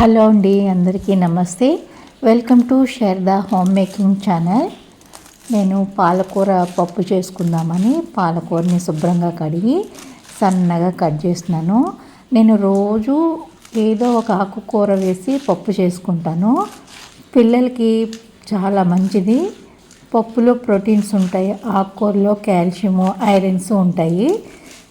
Hello అండి అందరికీ నమస్తే. Welcome to Sharada home making channel. నేను పాలకూర పప్పు చేసుకుందామని పాలకూరని శుభ్రంగా కడిగి సన్నగా కట్ చేస్తున్నాను. నేను రోజు ఏదో ఒక ఆకుకూర వేసి పప్పు చేసుకుంటాను. పిల్లలకి చాలా మంచిది. పప్పులో ప్రోటీన్స్ ఉంటాయి ఆకుకూరలో కాల్షియము ఐరన్స్ ఉంటాయి.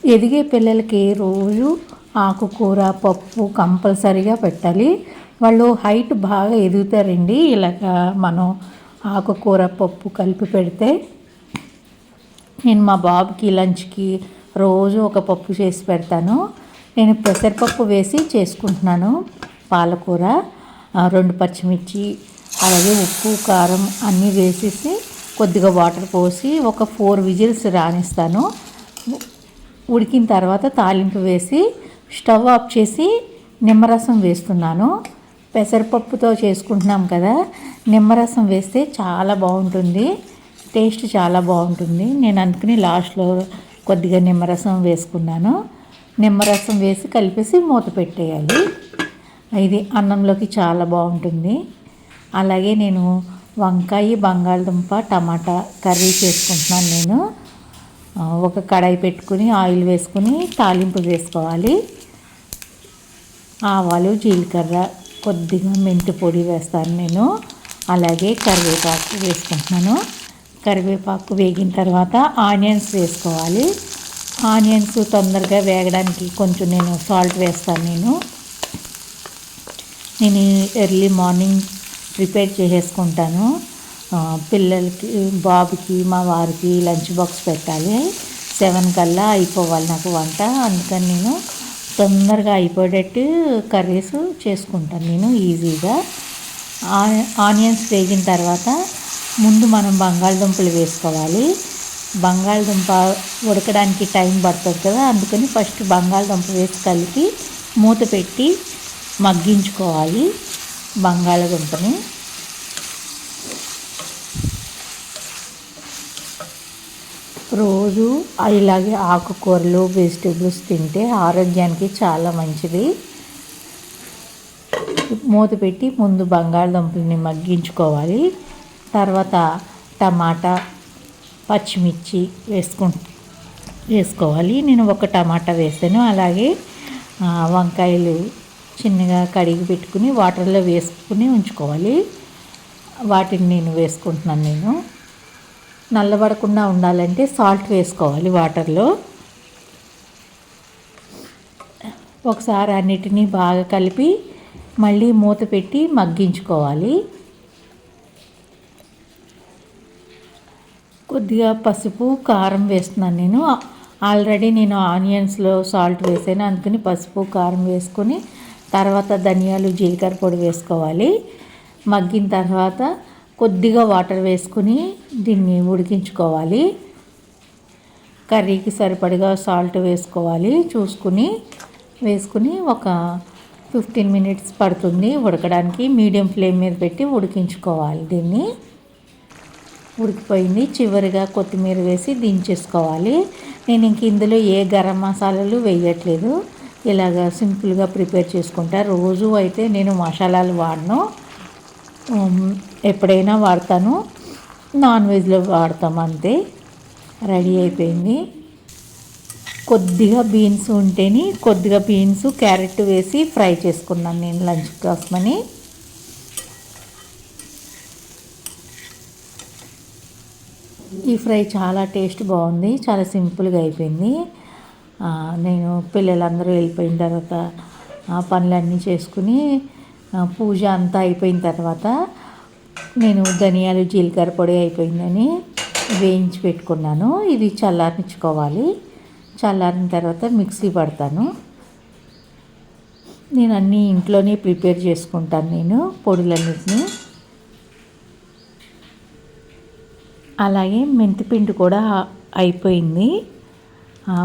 ఎదిగే పిల్లలకి రోజు ఆకుకూర పప్పు కంపల్సరీగా పెట్టాలి. వాళ్ళు హైట్ బాగా ఎదుగుతారండి. ఇలాగ మనం ఆకుకూర పప్పు కలిపి పెడితే. నేను మా బాబుకి లంచ్కి రోజు ఒక పప్పు చేసి పెడతాను. నేను పెసరపప్పు వేసి చేసుకుంటున్నాను. పాలకూర రెండు పచ్చిమిర్చి అలాగే ఉప్పు కారం అన్నీ వేసేసి కొద్దిగా వాటర్ పోసి ఒక ఫోర్ విజిల్స్ రానిస్తాను. ఉడికిన తర్వాత తాలింపు వేసి స్టవ్ ఆఫ్ చేసి నిమ్మరసం వేస్తున్నాను. పెసరపప్పుతో చేసుకుంటున్నాం కదా నిమ్మరసం వేస్తే చాలా బాగుంటుంది. టేస్ట్ చాలా బాగుంటుంది. నేను అనుకుని లాస్ట్లో కొద్దిగా నిమ్మరసం వేసుకున్నాను. నిమ్మరసం వేసి కలిపేసి మూత పెట్టేయాలి. ఇది అన్నంలోకి చాలా బాగుంటుంది. అలాగే నేను వంకాయ బంగాళదుంప టమాటా కర్రీ చేసుకుంటున్నాను నేను. ఒక కడాయి పెట్టుకుని ఆయిల్ వేసుకుని తాలింపు వేసుకోవాలి ఆవాలు జీలకర్ర కొద్దిగా మెంతి పొడి వేస్తాను నేను. అలాగే కరివేపాకు వేసుకుంటున్నాను. కరివేపాకు వేగిన తర్వాత ఆనియన్స్ వేసుకోవాలి. ఆనియన్స్ తొందరగా వేగడానికి కొంచెం నేను సాల్ట్ వేస్తాను నేను. నేను ఎర్లీ మార్నింగ్ ప్రిపేర్ చేసేసుకుంటాను. పిల్లలకి బాబుకి మా వారికి లంచ్ బాక్స్ పెట్టాలి. సెవెన్ కల్లా అయిపోవాలి నాకు వంట. అందుకని నేను తొందరగా అయిపోయేటట్టు కర్రీస్ చేసుకుంటాను నేను ఈజీగా. ఆనియన్స్ వేగిన తర్వాత ముందు మనం బంగాళదుంపలు వేసుకోవాలి. బంగాళదుంప ఉడకడానికి టైం పడుతుంది కదా అందుకని ఫస్ట్ బంగాళదుంప వేసి కలిపి మూత పెట్టి మగ్గించుకోవాలి బంగాళదుంపని. రోజు ఇలాగే ఆకుకూరలు వెజిటేబుల్స్ తింటే ఆరోగ్యానికి చాలా మంచిది. మూత పెట్టి ముందు బంగాళదుంపల్ని మగ్గించుకోవాలి. తర్వాత టమాటా పచ్చిమిర్చి వేసుకు వేసుకోవాలి. నేను ఒక టమాటా వేసాను. అలాగే వంకాయలు చిన్నగా కడిగి పెట్టుకుని వాటర్లో వేసుకుని ఉంచుకోవాలి. వాటిని నేను వేసుకుంటున్నాను నేను. నల్లబడకుండా ఉండాలంటే సాల్ట్ వేసుకోవాలి వాటర్లో. ఒకసారి అన్నిటినీ బాగా కలిపి మళ్ళీ మూత పెట్టి మగ్గించుకోవాలి. కొద్దిగా పసుపు కారం వేస్తున్నాను నేను. ఆల్రెడీ నేను ఆనియన్స్లో సాల్ట్ వేసాను అందుకని పసుపు కారం వేసుకొని తర్వాత ధనియాలు జీలకర్ర పొడి వేసుకోవాలి. మగ్గిన తర్వాత కొద్దిగా వాటర్ వేసుకుని దీన్ని ఉడికించుకోవాలి. కర్రీకి సరిపడిగా సాల్ట్ వేసుకోవాలి. చూసుకుని వేసుకుని ఒక ఫిఫ్టీన్ మినిట్స్ పడుతుంది. ఉడకడానికి మీడియం ఫ్లేమ్ మీద పెట్టి ఉడికించుకోవాలి దీన్ని. ఉడికిపోయింది. చివరిగా కొత్తిమీర వేసి దించేసుకోవాలి. నేను ఇంక ఇందులో ఏ గరం మసాలాలు వేయట్లేదు. ఇలాగ సింపుల్గా ప్రిపేర్ చేసుకుంటా. రోజు అయితే నేను మసాలాలు వాడను. ఎప్పుడైనా వాడతాను. నాన్ వెజ్లో వాడతాం అంతే. రెడీ అయిపోయింది. కొద్దిగా బీన్స్ ఉంటేని కొద్దిగా బీన్స్ క్యారెట్ వేసి ఫ్రై చేసుకున్నాను నేను లంచ్ కోసమని. ఈ ఫ్రై చాలా టేస్ట్ బాగుంది. చాలా సింపుల్గా అయిపోయింది. నేను పిల్లలందరూ వెళ్ళిపోయిన తర్వాత ఆ, పనులన్నీ చేసుకుని పూజ అంతా అయిపోయిన తర్వాత నేను ధనియాలు జీలకర్ర పొడి అయిపోయిందని వేయించి పెట్టుకున్నాను. ఇది చల్లారించుకోవాలి చల్లారిన తర్వాత మిక్సీ పడతాను. నేను అన్నీ ఇంట్లోనే ప్రిపేర్ చేసుకుంటాను నేను పొడులన్నిటిని. అలాగే మెంతిపిండి కూడా అయిపోయింది.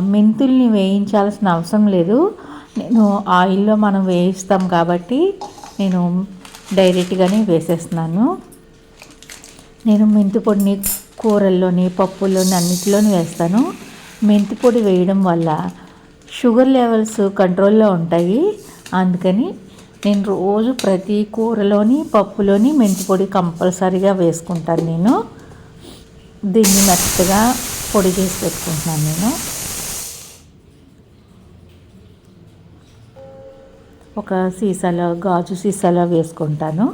మెంతుల్ని వేయించాల్సిన అవసరం లేదు. నేను ఆయిల్లో మనం వేయిస్తాం కాబట్టి నేను డైరెక్ట్గానే వేసేస్తున్నాను. నేను మెంతి పొడిని కూరల్లోని పప్పుల్లోని అన్నిటిలోని వేస్తాను. మెంతి పొడి వేయడం వల్ల షుగర్ లెవెల్స్ కంట్రోల్లో ఉంటాయి. అందుకని నేను రోజు ప్రతి కూరలోని పప్పులోని మెంతి పొడి కంపల్సరీగా వేసుకుంటాను నేను. దీన్ని మెత్తగా పొడి చేసి పెట్టుకుంటున్నాను నేను. ఒక సీసాలో గాజు సీసాలో వేసుకుంటాను.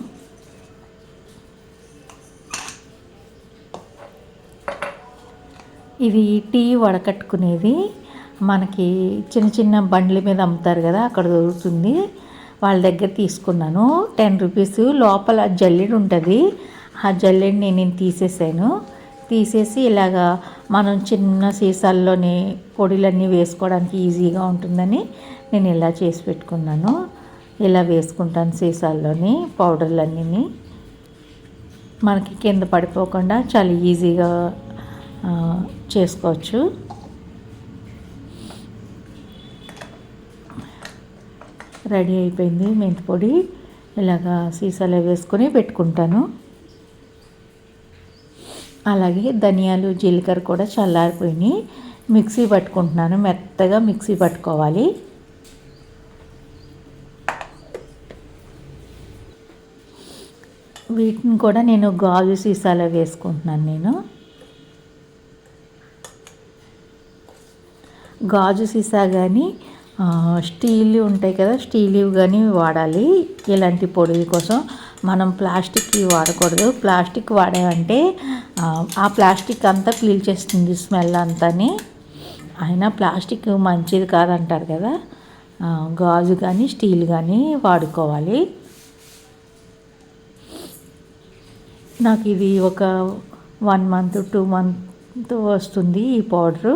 ఇది టీ వడకట్టుకునేది మనకి చిన్న చిన్న బండ్ల మీద అమ్ముతారు కదా అక్కడ దొరుకుతుంది. వాళ్ళ దగ్గర తీసుకున్నాను. టెన్ రూపీస్ లోపల జల్లెడు ఉంటుంది. ఆ జల్లెడిని నేను తీసేసాను. తీసేసి ఇలాగా మనం చిన్న సీసాల్లోని పొడిలన్నీ వేసుకోవడానికి ఈజీగా ఉంటుందని నేను ఇలా చేసి పెట్టుకున్నాను ఇలా వేసుకుంటాను సీసాల్లోని పౌడర్లన్నీ మనకి కింద పడిపోకుండా చాలా ఈజీగా చేసుకోవచ్చు. రెడీ అయిపోయింది మెంతి పొడి. ఇలాగా సీసాలో వేసుకొని పెట్టుకుంటాను. అలాగే ధనియాలు జీలకర్ర కూడా చల్లారిపోయినాయి. మిక్సీ పట్టుకుంటున్నాను. మెత్తగా మిక్సీ పట్టుకోవాలి. వీటిని కూడా నేను గాజు సీసాలో వేసుకుంటున్నాను నేను. గాజు సీసా కానీ స్టీల్ ఉంటాయి కదా స్టీల్ కానీ వాడాలి ఇలాంటి పొడివి కోసం. మనం ప్లాస్టిక్ వాడకూడదు. ప్లాస్టిక్ వాడామంటే ఆ ప్లాస్టిక్ అంతా పీల్చేస్తుంది స్మెల్ అంతాని. అయినా ప్లాస్టిక్ మంచిది కాదంటారు కదా. గాజు కానీ స్టీల్ కానీ వాడుకోవాలి. నాకు ఇది ఒక వన్ మంత్ టూ మంత్ వస్తుంది ఈ పౌడరు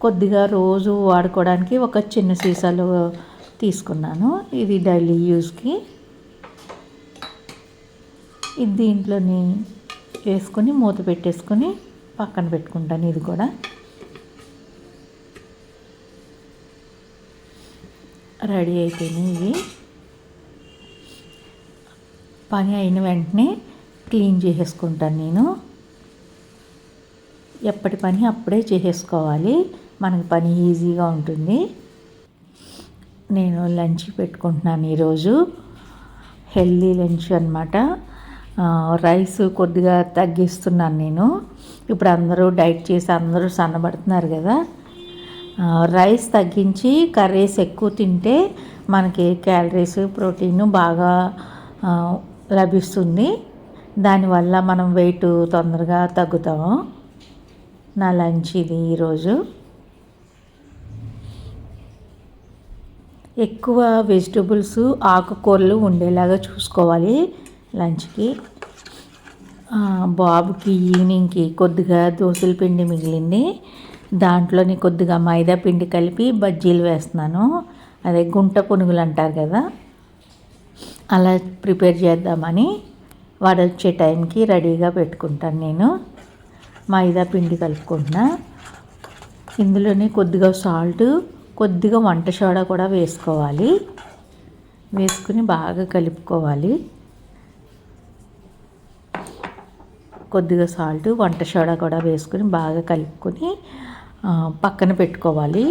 కొద్దిగా రోజు వాడుకోవడానికి ఒక చిన్న సీసాలో తీసుకున్నాను ఇది డైలీ యూస్కి ఇది దీంట్లోని వేసుకొని మూత పెట్టేసుకొని పక్కన పెట్టుకుంటాను ఇది కూడా. రెడీ అయిపోయినాయి ఇవి. పని అయిన వెంటనే క్లీన్ చేసేసుకుంటాను నేను. ఎప్పటి పని అప్పుడే చేసేసుకోవాలి. మనకి పని ఈజీగా ఉంటుంది. నేను లంచ్ పెట్టుకుంటున్నాను ఈరోజు. హెల్దీ లంచ్ అనమాట రైస్ కొద్దిగా తగ్గిస్తున్నాను నేను. ఇప్పుడు అందరూ డైట్ చేసి అందరూ సన్నబడుతున్నారు కదా. రైస్ తగ్గించి కర్రీస్ ఎక్కువ తింటే మనకి క్యాలరీస్ ప్రోటీన్ బాగా లభిస్తుంది. దానివల్ల మనం వెయిట్ తొందరగా తగ్గుతాము నా లంచ్ ఇది ఈరోజు. ఎక్కువ వెజిటబుల్స్ ఆకుకూరలు ఉండేలాగా చూసుకోవాలి లంచ్కి. బాబుకి ఈవినింగ్కి కొద్దిగా దోశల పిండి మిగిలింది. దాంట్లోని కొద్దిగా మైదా పిండి కలిపి బజ్జీలు వేస్తున్నాను. అదే గుంట పునుగులు అంటారు కదా. అలా ప్రిపేర్ చేద్దామని వాడు వచ్చే టైంకి రెడీగా పెట్టుకుంటాను నేను. మైదా పిండి కలుపుకుంటున్నా. ఇందులోనే కొద్దిగా సాల్ట్ కొద్దిగా వంట సోడా కూడా వేసుకోవాలి. వేసుకుని బాగా కలుపుకోవాలి. కొద్దిగా సాల్ట్ వంట సోడా కూడా వేసుకుని బాగా కలుపుకొని పక్కన పెట్టుకోవాలి.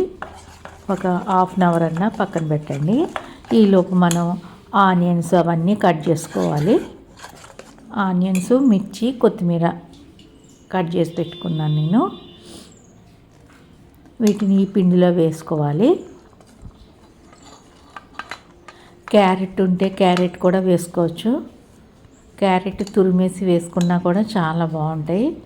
ఒక హాఫ్ అన్ అవర్ అన్నా పక్కన పెట్టండి. ఈలోపు మనం ఆనియన్స్ అవన్నీ కట్ చేసుకోవాలి. ఆనియన్స్ మిర్చి కొత్తిమీర కట్ చేసి పెట్టుకున్నాను నేను. వీటిని ఈ పిండిలో వేసుకోవాలి. క్యారెట్ ఉంటే క్యారెట్ కూడా వేసుకోవచ్చు. క్యారెట్ తురిమేసి వేసుకున్నా కూడా చాలా బాగుంటాయి.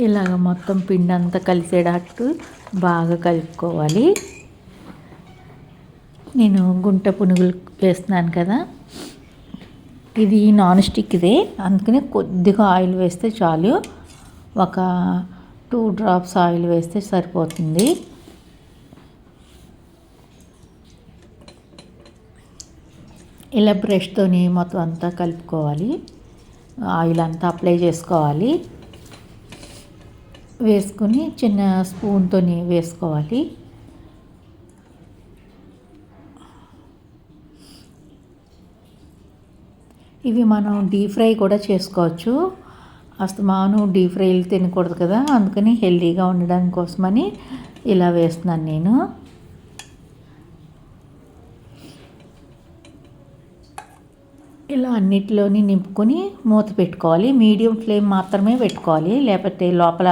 ఇలాగ మొత్తం పిండి అంతా కలిసేటట్టు బాగా కలుపుకోవాలి. నేను గుంట పునుగులు వేస్తున్నాను కదా. ఇది నాన్ స్టిక్దే అందుకనే కొద్దిగా ఆయిల్ వేస్తే చాలు. ఒక టూ డ్రాప్స్ ఆయిల్ వేస్తే సరిపోతుంది. ఇలా బ్రష్తోని మొత్తం అంతా కలుపుకోవాలి. ఆయిల్ అంతా అప్లై చేసుకోవాలి. వేసుకొని చిన్న స్పూన్తో వేసుకోవాలి. ఇవి మనం డీప్ ఫ్రై కూడా చేసుకోవచ్చు. అస్తమాను డీప్ ఫ్రైలు తినకూడదు కదా అందుకని హెల్దీగా ఉండడం కోసమని ఇలా వేస్తున్నాను నేను. ఇలా అన్నిటిలోని నింపుకొని మూత పెట్టుకోవాలి. మీడియం ఫ్లేమ్ మాత్రమే పెట్టుకోవాలి లేకపోతే లోపల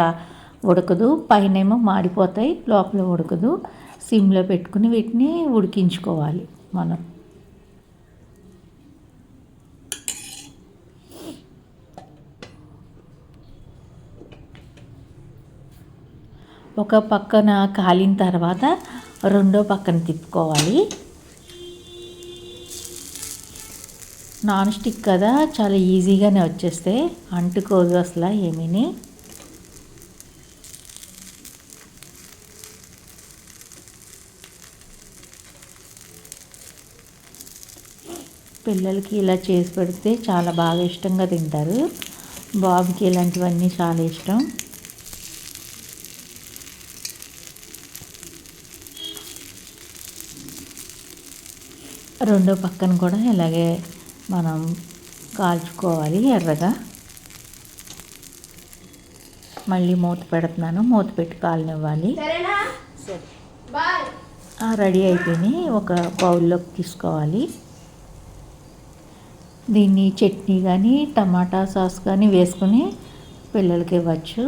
ఉడకదు. పైనేమో మాడిపోతాయి లోపల ఉడకదు. సిమ్లో పెట్టుకుని వీటిని ఉడికించుకోవాలి మనం. ఒక పక్కన కాలిన తర్వాత రెండో పక్కన తిప్పుకోవాలి. నాన్ స్టిక్ కదా చాలా ఈజీగానే వచ్చేస్తే అంటుకోదు అసలు ఏమీని. పిల్లలకి ఇలా చేసి పెడితే చాలా బాగా ఇష్టంగా తింటారు. బాబుకి ఇలాంటివన్నీ చాలా ఇష్టం. రెండో పక్కన కూడా ఇలాగే మనం కాల్చుకోవాలి ఎర్రగా. మళ్ళీ మూత పెడుతున్నాను. మూత పెట్టి కాలనివ్వాలి. రెడీ అయిపోయినాయి. ఒక బౌల్లోకి తీసుకోవాలి. దీన్ని చట్నీ కానీ టమాటా సాస్ కానీ వేసుకుని పిల్లలకి ఇవ్వచ్చు.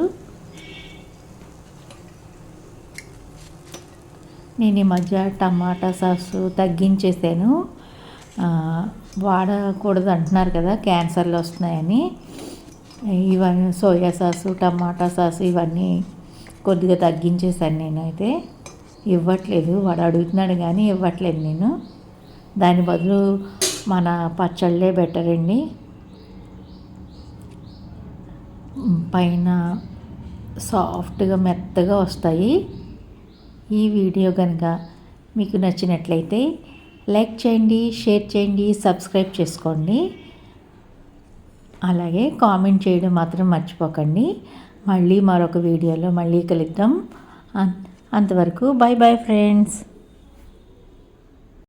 నేను ఈ మధ్య టమాటా సాస్ తగ్గించేసాను. వాడకూడదు అంటున్నారు కదా క్యాన్సర్లు వస్తున్నాయని. ఇవన్నీ సోయా సాసు టమాటా సాస్ ఇవన్నీ కొద్దిగా తగ్గించేసాను నేనైతే. ఇవ్వట్లేదు వాడు అడుగుతున్నాడు కానీ ఇవ్వట్లేదు నేను. దాని బదులు మన పచ్చళ్ళే బెటర్ అండి. పైన సాఫ్ట్గా మెత్తగా వస్తాయి. ఈ వీడియో కనుక మీకు నచ్చినట్లయితే లైక్ చేయండి షేర్ చేయండి సబ్స్క్రైబ్ చేసుకోండి. అలాగే కామెంట్ చేయడం మాత్రం మర్చిపోకండి. మళ్ళీ మరొక వీడియోలో మళ్ళీ కలుద్దాం. అంతవరకు బాయ్ బాయ్ ఫ్రెండ్స్.